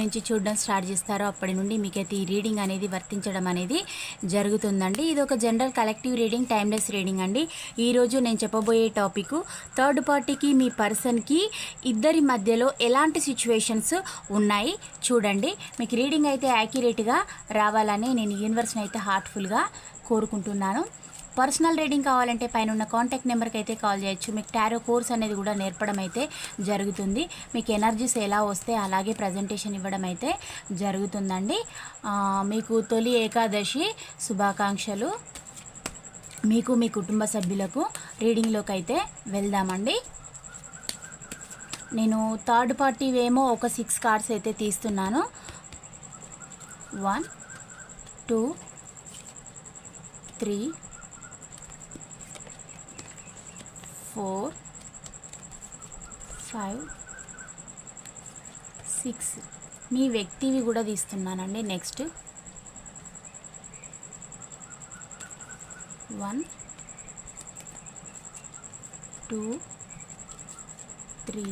నుంచి చూడడం స్టార్ట్ చేస్తారో అప్పటి నుండి మీకైతే ఈ రీడింగ్ అనేది వర్తించడం అనేది జరుగుతుందండి. ఇది ఒక general collective reading timeless reading అండి. ఈరోజు నేను చెప్పబోయే టాపిక్ థర్డ్ పార్టీకి మీ పర్సన్కి ఇద్దరి మధ్యలో ఎలాంటి సిచ్యువేషన్స్ ఉన్నాయి చూడండి. మీకు రీడింగ్ అయితే యాక్యురేట్గా రావాలని నేను యూనివర్స్ని అయితే హార్ట్ఫుల్గా కోరుకుంటున్నాను. పర్సనల్ రీడింగ్ కావాలంటే పైన ఉన్న కాంటాక్ట్ నెంబర్కి అయితే కాల్ చేయొచ్చు. మీకు టారో కోర్స్ అనేది కూడా నేర్పడం అయితే జరుగుతుంది. మీకు ఎనర్జీస్ ఎలా వస్తే అలాగే ప్రజెంటేషన్ ఇవ్వడం అయితే జరుగుతుందండి. మీకు తొలి ఏకాదశి శుభాకాంక్షలు. మీకు మీ కుటుంబ సభ్యులకు రీడింగ్లోకి అయితే వెళ్దామండి. నేను థర్డ్ పార్టీ ఏమో ఒక సిక్స్ కార్డ్స్ అయితే తీస్తున్నాను. One two three four five six. మీ వ్యక్తివి కూడా తీస్తున్నానండి. Next. One two three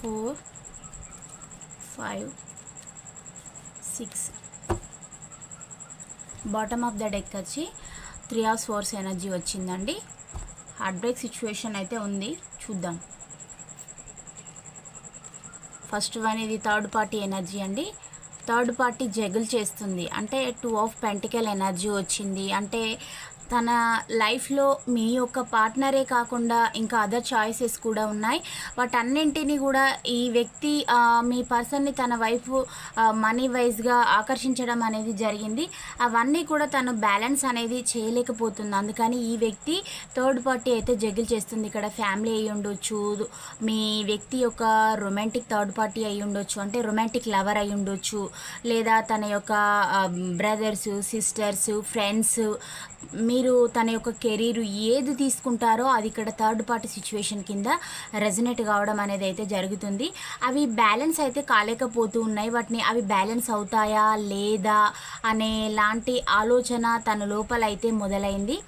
four five six bottom of the deck వచ్చి త్రీ ఆఫ్ ఫోర్స్ ఎనర్జీ వచ్చిందండి. హార్ట్ బ్రేక్ సిచ్యువేషన్ అయితే ఉంది. చూద్దాం. ఫస్ట్ వన్ ఇది థర్డ్ పార్టీ ఎనర్జీ అండి. థర్డ్ పార్టీ జగుల్ చేస్తుంది. అంటే టూ ఆఫ్ పెంటికల్ ఎనర్జీ వచ్చింది. అంటే తన లైఫ్లో మీ యొక్క పార్ట్నరే కాకుండా ఇంకా అదర్ చాయిసెస్ కూడా ఉన్నాయి. వాటన్నింటినీ కూడా ఈ వ్యక్తి మీ పర్సన్ని తన వైపు మనీ వైజ్గా ఆకర్షించడం అనేది జరిగింది. అవన్నీ కూడా తను బ్యాలెన్స్ అనేది చేయలేకపోతుంది. అందుకని ఈ వ్యక్తి థర్డ్ పార్టీ అయితే జగిల్ చేస్తుంది. ఇక్కడ ఫ్యామిలీ అయి ఉండొచ్చు మీ వ్యక్తి యొక్క రొమాంటిక్ థర్డ్ పార్టీ అయి ఉండొచ్చు అంటే రొమాంటిక్ లవర్ అయి ఉండొచ్చు లేదా తన యొక్క బ్రదర్స్ సిస్టర్స్ ఫ్రెండ్స్ మీ మీరు తన యొక్క కెరీర్ ఏది తీసుకుంటారో అది ఇక్కడ థర్డ్ పార్టీ సిచ్యువేషన్ కింద రెజనేట్ కావడం అనేది అయితే జరుగుతుంది. అవి బ్యాలెన్స్ అయితే కాలేకపోతూ ఉన్నాయి. వాటిని అవి బ్యాలెన్స్ అవుతాయా లేదా అనే లాంటి ఆలోచన తన లోపల అయితే మొదలైంది.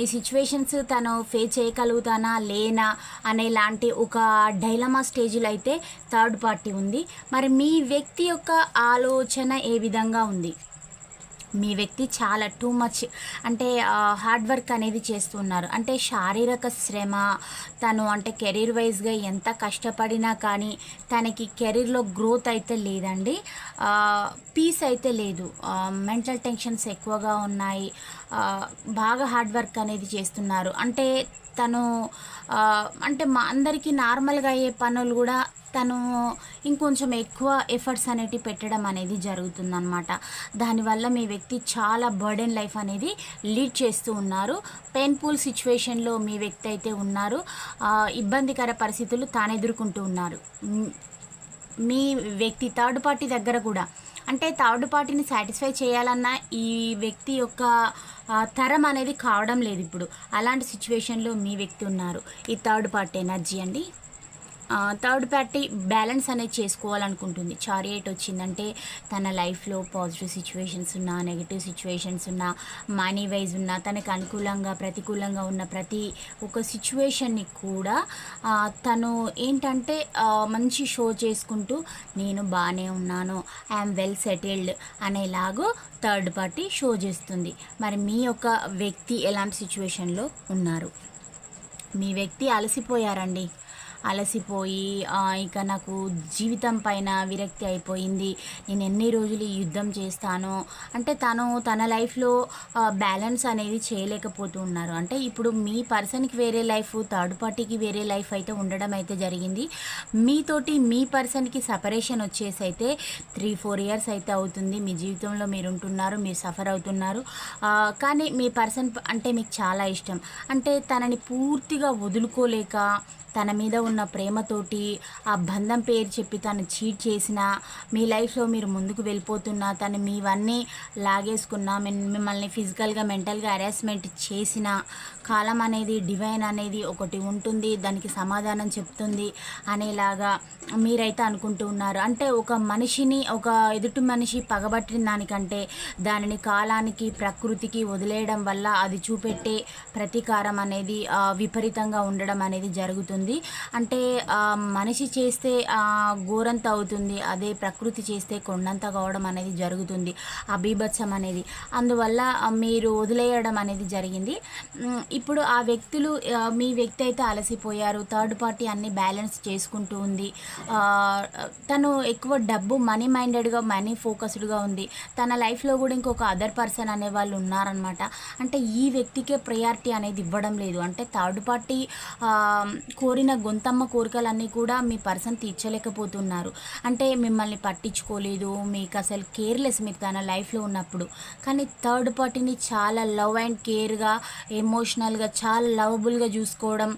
ఈ సిచ్యువేషన్స్ తను ఫేస్ చేయగలుగుతానా లేనా అనే లాంటి ఒక డైలమా స్టేజ్లో అయితే థర్డ్ పార్టీ ఉంది. మరి మీ వ్యక్తి యొక్క ఆలోచన ఏ విధంగా ఉంది? మీ వ్యక్తి చాలా టూ మచ్ అంటే హార్డ్ వర్క్ అనేది చేస్తున్నారు. అంటే శారీరక శ్రమ తను అంటే కెరీర్ వైజ్గా ఎంత కష్టపడినా కానీ తనకి కెరీర్లో గ్రోత్ అయితే లేదండి. పీస్ అయితే లేదు. మెంటల్ టెన్షన్స్ ఎక్కువగా ఉన్నాయి. బాగా హార్డ్ వర్క్ అనేది చేస్తున్నారు. అంటే తను అంటే మా అందరికీ నార్మల్గా అయ్యే పనులు కూడా తను ఇంకొంచెం ఎక్కువ ఎఫర్ట్స్ అనేటివి పెట్టడం అనేది జరుగుతుందన్నమాట. దానివల్ల మీ వ్యక్తి చాలా బర్డెన్ లైఫ్ అనేది లీడ్ చేస్తూ ఉన్నారు. పెయిన్ఫుల్ సిచ్యువేషన్లో మీ వ్యక్తి అయితే ఉన్నారు. ఇబ్బందికర పరిస్థితులు తాను ఎదుర్కొంటూ ఉన్నారు. మీ వ్యక్తి థర్డ్ పార్టీ దగ్గర కూడా అంటే థర్డ్ పార్టీని సాటిస్ఫై చేయాలన్నా ఈ వ్యక్తి యొక్క తరం అనేది కావడం లేదు ఇప్పుడు. అలాంటి సిచ్యువేషన్లో మీ వ్యక్తి ఉన్నారు. ఈ థర్డ్ పార్టీ ఎనర్జీ అండి. థర్డ్ పార్టీ బ్యాలెన్స్ అనేది చేసుకోవాలనుకుంటుంది. చారియట్ వచ్చిందంటే తన లైఫ్లో పాజిటివ్ సిచ్యువేషన్స్ ఉన్నా నెగిటివ్ సిచ్యువేషన్స్ ఉన్నా మనీ వైజ్ ఉన్నా తనకు అనుకూలంగా ప్రతికూలంగా ఉన్న ప్రతి ఒక్క సిచ్యువేషన్ని కూడా తను ఏంటంటే మంచి షో చేసుకుంటూ నేను బాగానే ఉన్నాను ఐఎమ్ వెల్ సెటిల్డ్ అనేలాగో థర్డ్ పార్టీ షో చేస్తుంది. మరి మీ యొక్క వ్యక్తి ఎలాంటి సిచ్యువేషన్లో ఉన్నారు? మీ వ్యక్తి అలసిపోయారండి? అలసిపోయి ఇక నాకు జీవితం పైన విరక్తి అయిపోయింది. నేను ఎన్ని రోజులు ఈ యుద్ధం చేస్తాను అంటే తను తన లైఫ్లో బ్యాలెన్స్ అనేది చేయలేకపోతూ ఉన్నారు. అంటే ఇప్పుడు మీ పర్సన్కి వేరే లైఫ్ థర్డ్ పార్టీకి వేరే లైఫ్ అయితే ఉండడం అయితే జరిగింది. మీతోటి మీ పర్సన్కి సపరేషన్ వచ్చేసి అయితే త్రీ ఫోర్ ఇయర్స్ అయితే అవుతుంది. మీ జీవితంలో మీరు ఉంటున్నారు మీరు సఫర్ అవుతున్నారు. కానీ మీ పర్సన్ అంటే మీకు చాలా ఇష్టం. అంటే తనని పూర్తిగా వదులుకోలేక తన మీద ఉన్న ప్రేమతోటి ఆ బంధం పేరు చెప్పి తను చీట్ చేసిన మీ లైఫ్లో మీరు ముందుకు వెళ్ళిపోతున్నా తను మీవన్నీ లాగేసుకున్నా మిమ్మల్ని ఫిజికల్గా మెంటల్గా హెరాస్మెంట్ చేసిన కాలం అనేది డివైన్ అనేది ఒకటి ఉంటుంది దానికి సమాధానం చెప్తుంది అనేలాగా మీరైతే అనుకుంటూ ఉన్నారు. అంటే ఒక మనిషిని ఒక ఎదుటి మనిషి పగబట్టిన దానికంటే దానిని కాలానికి ప్రకృతికి వదిలేయడం వల్ల అది చూపెట్టే ప్రతీకారం అనేది విపరీతంగా ఉండడం అనేది జరుగుతుంది. అంటే మనిషి చేస్తే ఘోరంత అవుతుంది. అదే ప్రకృతి చేస్తే కొండంత కావడం అనేది జరుగుతుంది. ఆ బీభత్సం అనేది. అందువల్ల మీరు వదిలేయడం అనేది జరిగింది. ఇప్పుడు ఆ వ్యక్తులు మీ వ్యక్తి అయితే అలసిపోయారు. థర్డ్ పార్టీ అన్ని బ్యాలెన్స్ చేసుకుంటూ ఉంది. తను ఎక్కువ డబ్బు మనీ మైండెడ్గా మనీ ఫోకస్డ్గా ఉంది. తన లైఫ్లో కూడా ఇంకొక అదర్ పర్సన్ అనే వాళ్ళు ఉన్నారనమాట అంటే ఈ వ్యక్తికే ప్రయారిటీ అనేది ఇవ్వడం లేదు. అంటే థర్డ్ పార్టీ కోరిన గొంత గొంతమ్మ కోరికలన్నీ కూడా మీ పర్సన్ తీర్చలేకపోతున్నారు. అంటే మిమ్మల్ని పట్టించుకోలేదు మీకు అసలు కేర్లెస్ మీరు తన లైఫ్లో ఉన్నప్పుడు. కానీ థర్డ్ పార్టీని చాలా లవ్ అండ్ కేర్గా ఎమోషనల్గా చాలా లవబుల్గా చూసుకోవడం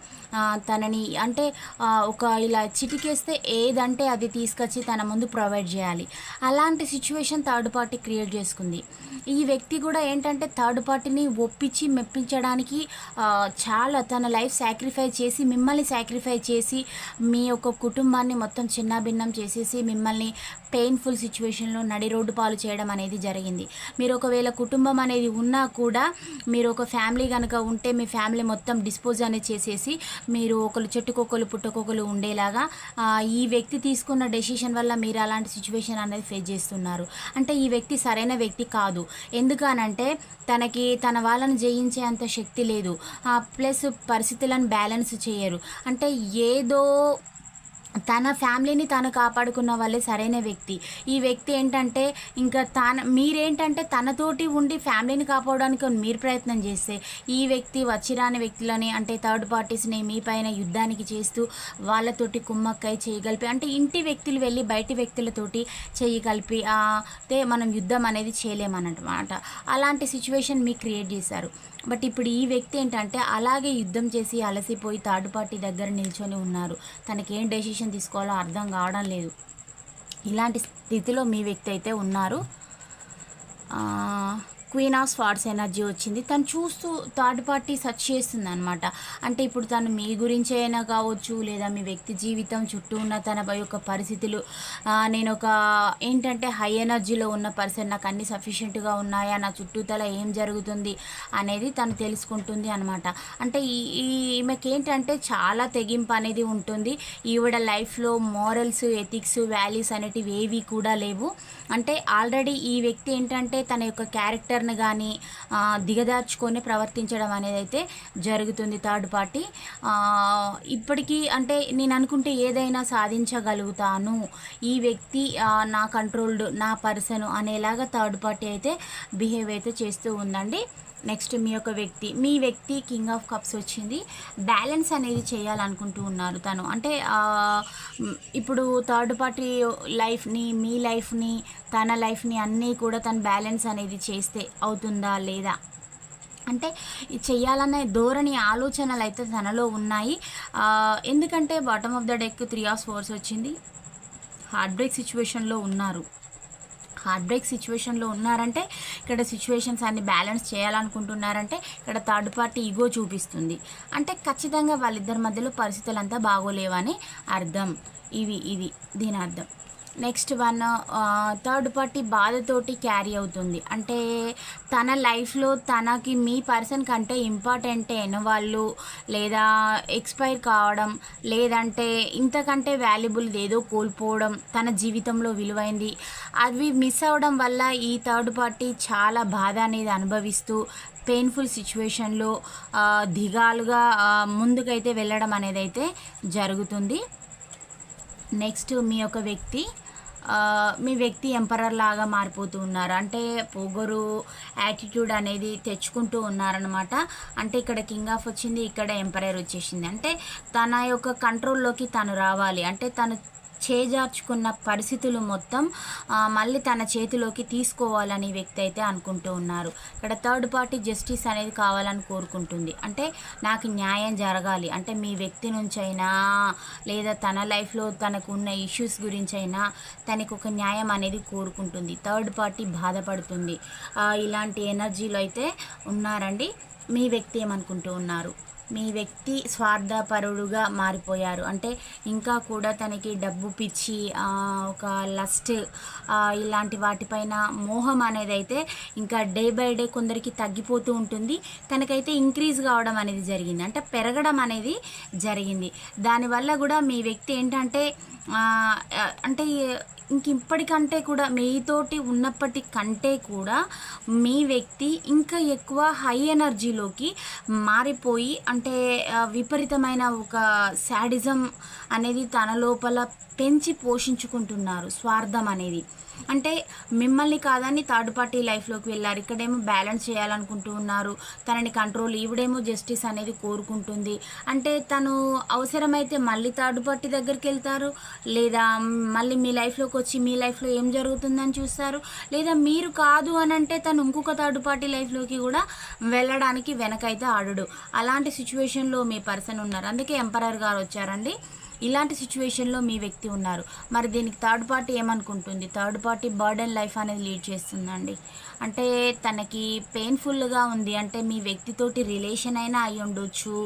తనని అంటే ఒక ఇలా చిటికేస్తే ఏదంటే అది తీసుకొచ్చి తన ముందు ప్రొవైడ్ చేయాలి. అలాంటి సిచ్యువేషన్ థర్డ్ పార్టీ క్రియేట్ చేసుకుంది. ఈ వ్యక్తి కూడా ఏంటంటే థర్డ్ పార్టీని ఒప్పించి మెప్పించడానికి చాలా తన లైఫ్ సాక్రిఫై చేసి మిమ్మల్ని సాక్రిఫై చేసి మీ యొక్క కుటుంబాన్ని మొత్తం చిన్నాభిన్నం చేసేసి మిమ్మల్ని పెయిన్ఫుల్ సిచ్యువేషన్లో నడి రోడ్డు పాలు చేయడం అనేది జరిగింది. మీరు ఒకవేళ కుటుంబం అనేది ఉన్నా కూడా మీరు ఒక ఫ్యామిలీ కనుక ఉంటే మీ ఫ్యామిలీ మొత్తం డిస్పోజ్ అనేది చేసేసి మీరు ఒకరు చెట్టుకొకరు పుట్టకొకరు ఉండేలాగా ఈ వ్యక్తి తీసుకున్న డెసిషన్ వల్ల మీరు అలాంటి సిచ్యువేషన్ అనేది ఫేస్ చేస్తున్నారు. అంటే ఈ వ్యక్తి సరైన వ్యక్తి కాదు. ఎందుకనంటే తనకి తన వాళ్ళని జయించే అంత శక్తి లేదు. ప్లస్ పరిస్థితులను బ్యాలెన్స్ చేయరు. అంటే ఏ ఏదో తన ఫ్యామిలీని తాను కాపాడుకున్న వాళ్ళే సరైన వ్యక్తి. ఈ వ్యక్తి ఏంటంటే ఇంకా తన మీరేంటంటే తనతోటి ఉండి ఫ్యామిలీని కాపాడడానికి మీరు ప్రయత్నం చేస్తే ఈ వ్యక్తి వచ్చిరాని వ్యక్తులని అంటే థర్డ్ పార్టీస్ని మీ పైన యుద్ధానికి చేస్తూ వాళ్ళతోటి కుమ్మక్కై చేయగలిపి అంటే ఇంటి వ్యక్తులు వెళ్ళి బయటి వ్యక్తులతోటి చేయగలిపి అయితే మనం యుద్ధం అనేది చేయలేమన్నమాట. అలాంటి సిచ్యువేషన్ మీకు క్రియేట్ చేశారు. బట్ ఇప్పుడు ఈ వ్యక్తి ఏంటంటే అలాగే యుద్ధం చేసి అలసిపోయి థర్డ్ పార్టీ దగ్గర నిల్చొని ఉన్నారు. తనకి ఏం డెసిషన్ తీసుకోవాలో అర్థం కావడం లేదు. ఇలాంటి స్థితిలో మీ వ్యక్తి అయితే ఉన్నారు. క్వీన్ ఆఫ్ స్వార్ట్స్ ఎనర్జీ వచ్చింది. తను చూస్తూ థర్డ్ పార్టీ సర్చ్ చేస్తుంది అనమాట అంటే ఇప్పుడు తను మీ గురించి అయినా కావచ్చు లేదా మీ వ్యక్తి జీవితం చుట్టూ ఉన్న తన యొక్క పరిస్థితులు నేను ఒక ఏంటంటే హై ఎనర్జీలో ఉన్న పర్సన్ నాకు అన్ని సఫిషియెంట్గా ఉన్నాయా నా చుట్టూతల ఏం జరుగుతుంది అనేది తను తెలుసుకుంటుంది అనమాట అంటే ఈ ఈ- ఈమెకి ఏంటంటే చాలా తెగింపు అనేది ఉంటుంది. ఈవిడ లైఫ్లో మోరల్స్ ఎథిక్స్ వాల్యూస్ అనేటివి ఏవి కూడా లేవు. అంటే ఆల్రెడీ ఈ వ్యక్తి ఏంటంటే తన యొక్క క్యారెక్టర్ ఎవరిని కానీ దిగదార్చుకొని ప్రవర్తించడం అనేది అయితే జరుగుతుంది థర్డ్ పార్టీ. ఇప్పటికీ అంటే నేను అనుకుంటే ఏదైనా సాధించగలుగుతాను. ఈ వ్యక్తి నా కంట్రోల్డ్ నా పర్సన్ అనేలాగా థర్డ్ పార్టీ అయితే బిహేవ్ అయితే చేస్తూ ఉందండి. నెక్స్ట్ మీ యొక్క వ్యక్తి. మీ వ్యక్తి కింగ్ ఆఫ్ కప్స్ వచ్చింది. బ్యాలెన్స్ అనేది చేయాలనుకుంటూ ఉన్నారు తను. అంటే ఇప్పుడు థర్డ్ పార్టీ లైఫ్ని మీ లైఫ్ని తన లైఫ్ని అన్నీ కూడా తను బ్యాలెన్స్ అనేది చేస్తే అవుతుందా లేదా? అంటే చెయ్యాలనే ధోరణి ఆలోచనలు అయితే తనలో ఉన్నాయి. ఎందుకంటే bottom of the deck three of swords వచ్చింది. హార్ట్ బ్రేక్ సిచ్యువేషన్లో ఉన్నారు. హార్ట్ బ్రేక్ సిచ్యువేషన్లో ఉన్నారంటే ఇక్కడ సిచ్యువేషన్స్ అన్ని బ్యాలెన్స్ చేయాలనుకుంటున్నారంటే ఇక్కడ థర్డ్ పార్టీ ఈగో చూపిస్తుంది. అంటే ఖచ్చితంగా వాళ్ళిద్దరి మధ్యలో పరిస్థితులు అంతా బాగోలేవని అర్థం. ఇవి ఇది దీని అర్థం. నెక్స్ట్ వన్ థర్డ్ పార్టీ బాధతోటి క్యారీ అవుతుంది. అంటే తన లైఫ్లో తనకి మీ పర్సన్ కంటే ఇంపార్టెంట్ అయిన వాళ్ళు లేదా ఎక్స్పైర్ కావడం లేదంటే ఇంతకంటే వాల్యుబుల్ ఏదో కోల్పోవడం తన జీవితంలో విలువైంది. అవి మిస్ అవ్వడం వల్ల ఈ థర్డ్ పార్టీ చాలా బాధ అనేది అనుభవిస్తూ పెయిన్ఫుల్ సిచ్యువేషన్లో దిగాలుగా ముందుకైతే వెళ్ళడం అనేది అయితే జరుగుతుంది. నెక్స్ట్ మీ యొక్క వ్యక్తి మీ వ్యక్తి ఎంపరర్ లాగా మారిపోతూ ఉన్నారు. అంటే పొగరు యాటిట్యూడ్ అనేది తెచ్చుకుంటూ ఉన్నారనమాట అంటే ఇక్కడ కింగ్ ఆఫ్ వచ్చింది ఇక్కడ ఎంపరర్ వచ్చేసింది. అంటే తన యొక్క కంట్రోల్లోకి తను రావాలి. అంటే తను చేజార్చుకున్న పరిస్థితులు మొత్తం మళ్ళీ తన చేతిలోకి తీసుకోవాలని వ్యక్తి అయితే అనుకుంటూ ఉన్నారు. ఇక్కడ థర్డ్ పార్టీ జస్టిస్ అనేది కావాలని కోరుకుంటుంది. అంటే నాకు న్యాయం జరగాలి. అంటే మీ వ్యక్తి నుంచి అయినా లేదా తన లైఫ్లో తనకు ఉన్న ఇష్యూస్ గురించి అయినా తనకు ఒక న్యాయం అనేది కోరుకుంటుంది. థర్డ్ పార్టీ బాధపడుతుంది. ఇలాంటి ఎనర్జీలో అయితే ఉన్నారండి. మీ వ్యక్తి ఏమనుకుంటూ ఉన్నారు? మీ వ్యక్తి స్వార్థపరుడుగా మారిపోయారు. అంటే ఇంకా కూడా తనకి డబ్బు పిచ్చి ఒక లస్ట్ ఇలాంటి వాటిపైన మోహం అనేది అయితే ఇంకా డే బై డే కొందరికి తగ్గిపోతూ ఉంటుంది. తనకైతే ఇంక్రీజ్ కావడం అనేది జరిగింది. అంటే పెరగడం అనేది జరిగింది. దానివల్ల కూడా మీ వ్యక్తి ఏంటంటే అంటే ఇంక ఇప్పటికంటే కూడా మీతోటి ఉన్నప్పటి కంటే కూడా మీ వ్యక్తి ఇంకా ఎక్కువ హై ఎనర్జీలోకి మారిపోయి అంటే విపరీతమైన ఒక శాడిజం అనేది తన లోపల పెంచి పోషించుకుంటున్నారు స్వార్థం అనేది. అంటే మిమ్మల్ని కాదని థర్డ్ పార్టీ లైఫ్లోకి వెళ్ళారు. ఇక్కడేమో బ్యాలెన్స్ చేయాలనుకుంటూ ఉన్నారు. తనని కంట్రోల్ ఈవిడేమో జస్టిస్ అనేది కోరుకుంటుంది. అంటే తను అవసరమైతే మళ్ళీ థర్డ్ పార్టీ దగ్గరికి వెళ్తారు. లేదా మళ్ళీ మీ లైఫ్లోకి వచ్చి మీ లైఫ్లో ఏం జరుగుతుందని చూస్తారు? లేదా మీరు కాదు అని అంటే తను ఇంకొక థర్డ్ పార్టీ లైఫ్లోకి కూడా వెళ్ళడానికి వెనకైతే ఆడడు. అలాంటి సిచ్యువేషన్లో మీ పర్సన్ ఉన్నారు. అందుకే ఎంపరర్ గారు వచ్చారండి. ఇలాంటి సిచ్యువేషన్లో మీ వ్యక్తి ఉన్నారు. మరి దీనికి థర్డ్ పార్టీ ఏమనుకుంటుంది? థర్డ్ పార్టీ బర్డెన్ లైఫ్ అనేది లీడ్ చేస్తుందండి. అంటే తనకి పెయిన్ఫుల్గా ఉంది. అంటే మీ వ్యక్తితోటి రిలేషన్ అయినా అయి ఉండొచ్చు.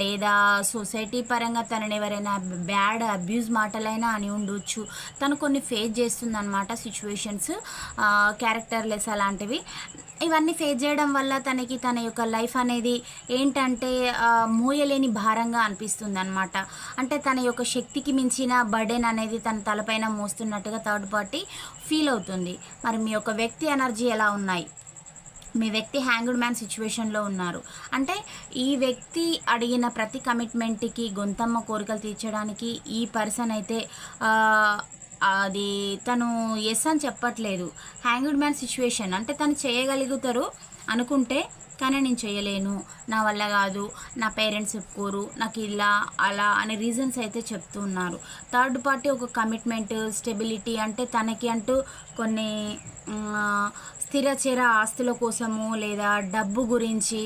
లేదా సొసైటీ పరంగా తనని ఎవరైనా బ్యాడ్ అబ్యూజ్ మాటలైనా అని ఉండొచ్చు. తను కొన్ని ఫేస్ చేస్తుంది అనమాట సిచ్యువేషన్స్ క్యారెక్టర్లెస్ అలాంటివి. ఇవన్నీ ఫేస్ చేయడం వల్ల తనకి తన యొక్క లైఫ్ అనేది ఏంటంటే మోయలేని భారంగా అనిపిస్తుంది అనమాట అంటే తన యొక్క ఒక శక్తికి మించిన బర్డెన్ అనేది తన తలపైన మోస్తున్నట్టుగా థర్డ్ పార్టీ ఫీల్ అవుతుంది. మరి మీ యొక్క వ్యక్తి ఎనర్జీ ఎలా ఉన్నాయి? మీ వ్యక్తి హ్యాంగ్డ్ మ్యాన్ సిచ్యువేషన్లో ఉన్నారు. అంటే ఈ వ్యక్తి అడిగిన ప్రతి కమిట్మెంట్కి గొంతమ్మ కోరికలు తీర్చడానికి ఈ పర్సన్ అయితే అది తను ఎస్ అని చెప్పట్లేదు. హ్యాంగ్డ్ మ్యాన్ సిచ్యువేషన్ అంటే తను చేయగలుగుతారు అనుకుంటే కానీ నేను చేయలేను. నా వల్ల కాదు. నా పేరెంట్స్ చెప్పుకోరు. నాకు ఇలా అలా అనే రీజన్స్ అయితే చెప్తూ ఉన్నారు. థర్డ్ పార్టీ ఒక కమిట్మెంట్ స్టెబిలిటీ అంటే తనకి అంటూ కొన్ని స్థిరచర ఆస్తుల కోసము లేదా డబ్బు గురించి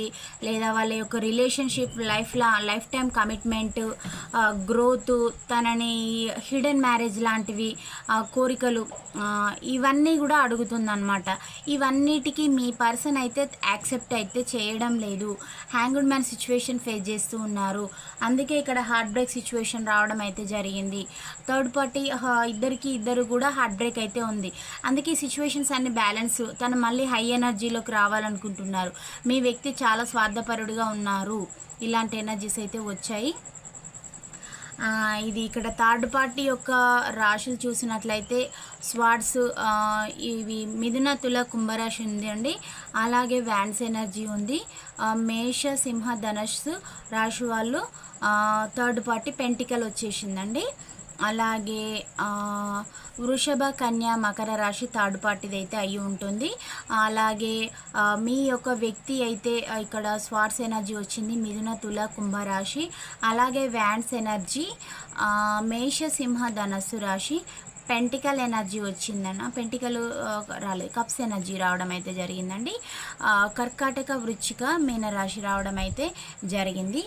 లేదా వాళ్ళ యొక్క రిలేషన్షిప్ లైఫ్లా లైఫ్ టైం కమిట్మెంట్ గ్రోత్ తనని హిడెన్ మ్యారేజ్ లాంటివి కోరికలు ఇవన్నీ కూడా అడుగుతుందన్నమాట. ఇవన్నిటికీ మీ పర్సన్ అయితే యాక్సెప్ట్ అయితే చేయడం లేదు. హ్యాంగ్డ్ మ్యాన్ సిచ్యువేషన్ ఫేస్ చేస్తూ ఉన్నారు. అందుకే ఇక్కడ హార్ట్ బ్రేక్ సిచ్యువేషన్ రావడం అయితే జరిగింది. థర్డ్ పార్టీ ఇద్దరికి ఇద్దరు కూడా హార్ట్ బ్రేక్ అయితే ఉంది. అందుకే సిచ్యువేషన్స్ అన్ని బ్యాలెన్స్ తన మళ్ళీ హై ఎనర్జీలోకి రావాలనుకుంటున్నారు. మీ వ్యక్తి చాలా స్వార్థపరుడుగా ఉన్నారు. ఇలాంటి ఎనర్జీస్ అయితే వచ్చాయి. ఇది ఇక్కడ థర్డ్ పార్టీ యొక్క రాశులు చూసినట్లయితే స్వాడ్స్ ఇవి మిథున తుల కుంభరాశి ఉంది అండి. అలాగే వ్యాన్స్ ఎనర్జీ ఉంది. మేష సింహ ధనస్సు రాశి వాళ్ళు థర్డ్ పార్టీ పెంటికల్ వచ్చేసిందండి. అలాగే వృషభ కన్య మకర రాశి థర్డ్ పార్టీది అయితే అయి ఉంటుంది. అలాగే మీ యొక్క వ్యక్తి అయితే ఇక్కడ స్వార్ట్స్ ఎనర్జీ వచ్చింది మిథున తుల కుంభరాశి. అలాగే వ్యాన్స్ ఎనర్జీ మేషసింహ ధనస్సు రాశి. పెంటికల్ ఎనర్జీ వచ్చిందన్న పెంటికల్ రాలేదు కప్స్ ఎనర్జీ రావడం అయితే జరిగిందండి. కర్కాటక వృచ్చిక మీనరాశి రావడం అయితే జరిగింది.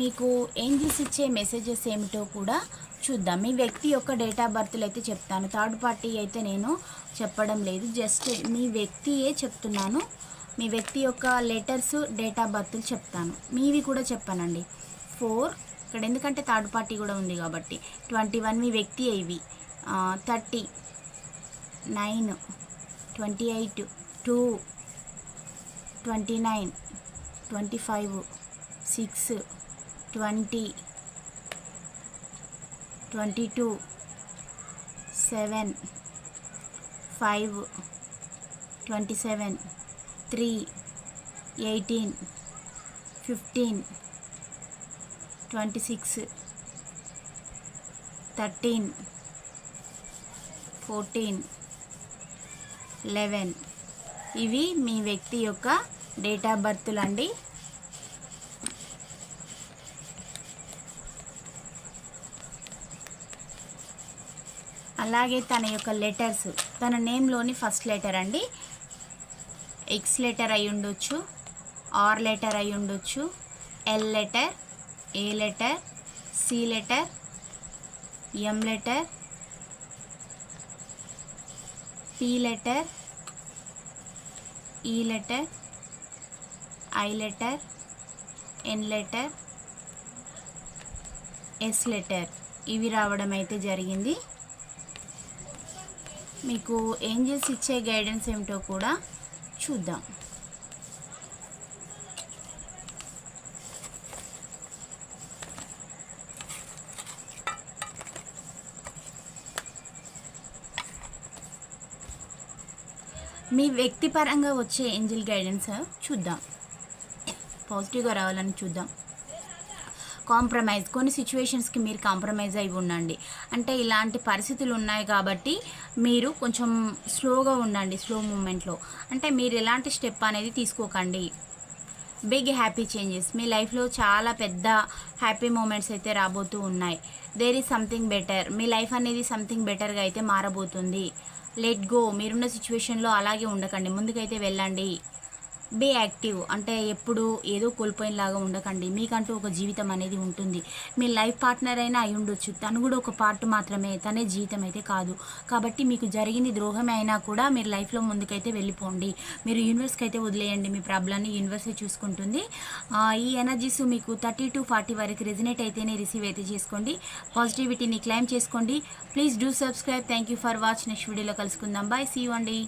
మీకు ఏంజిల్స్ ఇచ్చే మెసేజెస్ ఏమిటో కూడా చూద్దాం. మీ వ్యక్తి యొక్క డేట్ ఆఫ్ బర్త్లు అయితే చెప్తాను. థర్డ్ పార్టీ అయితే నేను చెప్పడం లేదు. జస్ట్ మీ వ్యక్తియే చెప్తున్నాను. మీ వ్యక్తి యొక్క లెటర్స్ డేట్ ఆఫ్ బర్త్లు చెప్తాను. మీవి కూడా చెప్పానండి. ఫోర్ ఇక్కడ ఎందుకంటే థర్డ్ పార్టీ కూడా ఉంది కాబట్టి. ట్వంటీ వన్ మీ వ్యక్తి ఇవి. Thirty nine twenty eight two twenty nine twenty five six twenty. Twenty two seven. Five. Twenty seven three. Eighteen. Fifteen. Twenty six thirteen. Fourteen. Eleven. ఇవి మీ వ్యక్తి యొక్క డేట్ ఆఫ్ బర్త్లు అండి అలాగే తన యొక్క లెటర్స్ తన నేమ్లోని ఫస్ట్ లెటర్ అండి. ఎక్స్ లెటర్ అయి ఉండొచ్చు ఆర్ లెటర్ అయి ఉండొచ్చు L letter A letter C letter M letter P letter E letter I letter N letter S letter. ఇవి రావడం అయితే జరిగింది. మీకు ఏంజల్స్ ఇచ్చే గైడెన్స్ ఏమిటో కూడా చూద్దాం. మీ వ్యక్తిపరంగా వచ్చే ఏంజిల్ గైడెన్స్ చూద్దాం. పాజిటివ్గా రావాలని చూద్దాం. కాంప్రమైజ్ కొన్ని సిచ్యువేషన్స్కి మీరు కాంప్రమైజ్ అయి ఉండండి. అంటే ఇలాంటి పరిస్థితులు ఉన్నాయి కాబట్టి మీరు కొంచెం స్లోగా ఉండండి స్లో మూమెంట్లో. అంటే మీరు ఎలాంటి స్టెప్ అనేది తీసుకోకండి. బిగ్ హ్యాపీ చేంజెస్ మీ లైఫ్లో చాలా పెద్ద హ్యాపీ మూమెంట్స్ అయితే రాబోతూ ఉన్నాయి. దేర్ ఈజ్ సంథింగ్ బెటర్ మీ లైఫ్ అనేది సంథింగ్ బెటర్గా అయితే మారబోతుంది. లెట్ గో మీరున్న సిచ్యువేషన్లో అలాగే ఉండకండి. ముందుకైతే వెళ్ళండి. Be active. అంటే ఎప్పుడు ఏదో కోల్పోయినలాగా ఉండకండి. మీకంటూ ఒక జీవితం అనేది ఉంటుంది. మీ లైఫ్ పార్ట్నర్ అయినా అయి ఉండొచ్చు. తను కూడా ఒక పార్ట్ మాత్రమే. తనే జీవితం అయితే కాదు. కాబట్టి మీకు జరిగింది ద్రోహమే అయినా కూడా మీరు లైఫ్లో ముందుకైతే వెళ్ళిపోండి. మీరు యూనివర్స్కి అయితే వదిలేయండి. మీ ప్రాబ్లమ్ని యూనివర్సే చూసుకుంటుంది. ఈ ఎనర్జీస్ మీకు థర్టీ టు ఫార్టీ వరకు రెజినేట్ అయితేనే రిసీవ్ అయితే చేసుకోండి. పాజిటివిటీని క్లైమ్ చేసుకోండి. Please do subscribe. Thank you for watch next వీడియోలో కలుసుకుందాం. బాయ్. సీ అండి.